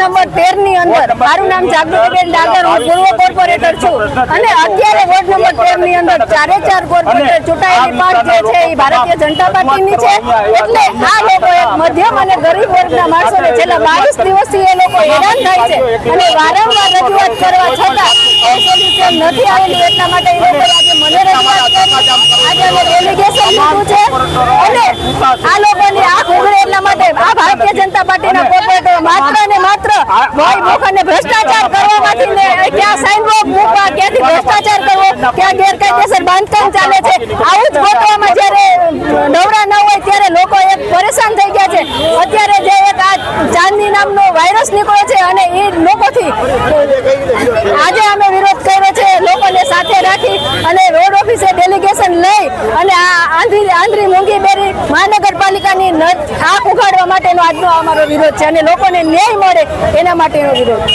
Number તેરની અંદર. મારું નામ જાગૃતિબેન ડાગર. હું પૂર્વ કોર્પોરેટર છું. અને અત્યારે વોર્ડ નંબર તેરની અંદર ચારે ચાર કોર્પોરેટર ચૂંટાયેલી પાંચ જે છે એ ભારતીય જનતા પાર્ટીની છે. એટલે આ લોકો એક મધ્યમ અને ગરીબ વર્ગના માણસોને છેલ્લા બાવીસ દિવસથી એ લોકો હેરાન થાય છે. અને વારંવાર રજૂઆત કરવા છતાં સોલ્યુશન નથી આવેલી. એટલા માટે એ લોકોએ આજે મને રજૂઆત કરી આજે અમે ડેલિગેશન લીધું છે. અને આ લોકોની આંખ ઉઘડે એટલા માટે આ ભારતીય જનતા પાર્ટીના કોર્પોરેટરો માત્ર ને માત્ર ભય ભૂખ અને ભ્રષ્ટાચાર કરવામાંથી ને ક્યાં સાઈનબોર્ડ મૂકવા ક્યાંથી ભ્રષ્ટાચાર કરવો? ક્યાં ગેરકાયદેસર બાંધકામ ચાલે છે? આવું જ ગોતવામાં જ્યારે નવરા ન હોય ત્યારે લોકો એક પરેશાન થઈ ગયા છે. અત્યારે જે એક આ ચાંદની નામનો વાયરસ નીકળ્યો છે અને એ લોકોથી આજે અમે વિરોધ કર્યો છે. લોકોને સાથે રાખી અને રોડ ઓફિસે ડેલિગેશન લઈ અને આ મૂંગી બેરી મહાનગરપાલિકાની આંખ ઉઘાડવા માટેનો આજનો અમારો વિરોધ છે અને લોકોને ન્યાય મળે એના માટેનો વિરોધ.